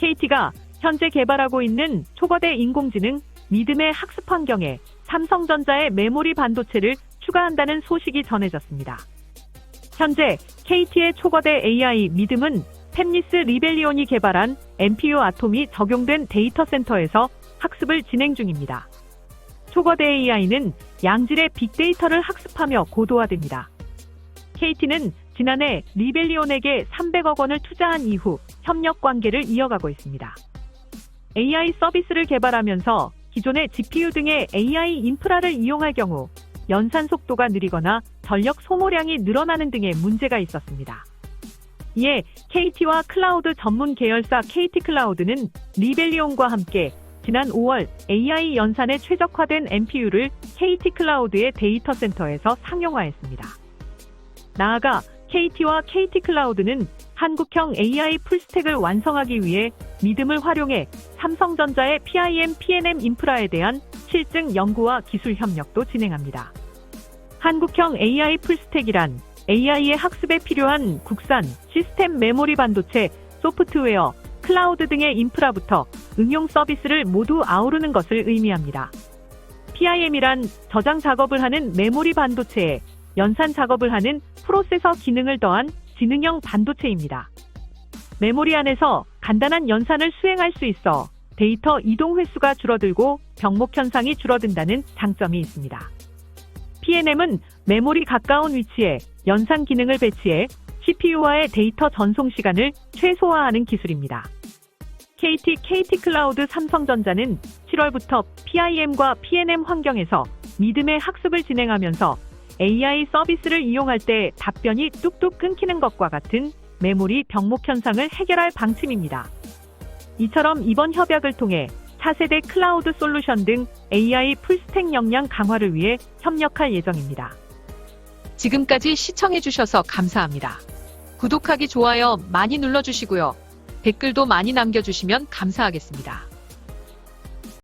KT가 현재 개발하고 있는 초거대 인공지능 믿음의 학습 환경에 삼성전자의 메모리 반도체를 추가한다는 소식이 전해졌습니다. 현재 KT의 초거대 AI 믿음은 템니스 리벨리온이 개발한 MPU 아톰이 적용된 데이터 센터에서 학습을 진행 중입니다. 초거대 AI는 양질의 빅데이터를 학습하며 고도화됩니다. KT는 지난해 리벨리온에게 300억 원을 투자한 이후 협력 관계를 이어가고 있습니다. AI 서비스를 개발하면서 기존의 GPU 등의 AI 인프라를 이용할 경우 연산 속도가 느리거나 전력 소모량이 늘어나는 등의 문제가 있었습니다. 이에 KT와 클라우드 전문 계열사 KT 클라우드는 리벨리온과 함께 지난 5월 AI 연산에 최적화된 NPU를 KT 클라우드의 데이터 센터에서 상용화했습니다. 나아가 KT와 KT 클라우드는 한국형 AI 풀스택을 완성하기 위해 믿음을 활용해 삼성전자의 PIM, PNM 인프라에 대한 실증 연구와 기술 협력도 진행합니다. 한국형 AI 풀스택이란 AI의 학습에 필요한 국산 시스템 메모리 반도체, 소프트웨어, 클라우드 등의 인프라부터 응용 서비스를 모두 아우르는 것을 의미합니다. PIM이란 저장 작업을 하는 메모리 반도체에 연산 작업을 하는 프로세서 기능을 더한 지능형 반도체입니다. 메모리 안에서 간단한 연산을 수행할 수 있어 데이터 이동 횟수가 줄어들고 병목 현상이 줄어든다는 장점이 있습니다. PNM은 메모리 가까운 위치에 연산 기능을 배치해 CPU와의 데이터 전송 시간을 최소화하는 기술입니다. KT, KT 클라우드 삼성전자는 7월부터 PIM과 PNM 환경에서 믿음의 학습을 진행하면서 AI 서비스를 이용할 때 답변이 뚝뚝 끊기는 것과 같은 메모리 병목 현상을 해결할 방침입니다. 이처럼 이번 협약을 통해 차세대 클라우드 솔루션 등 AI 풀스택 역량 강화를 위해 협력할 예정입니다. 지금까지 시청해주셔서 감사합니다. 구독하기, 좋아요 많이 눌러주시고요. 댓글도 많이 남겨주시면 감사하겠습니다.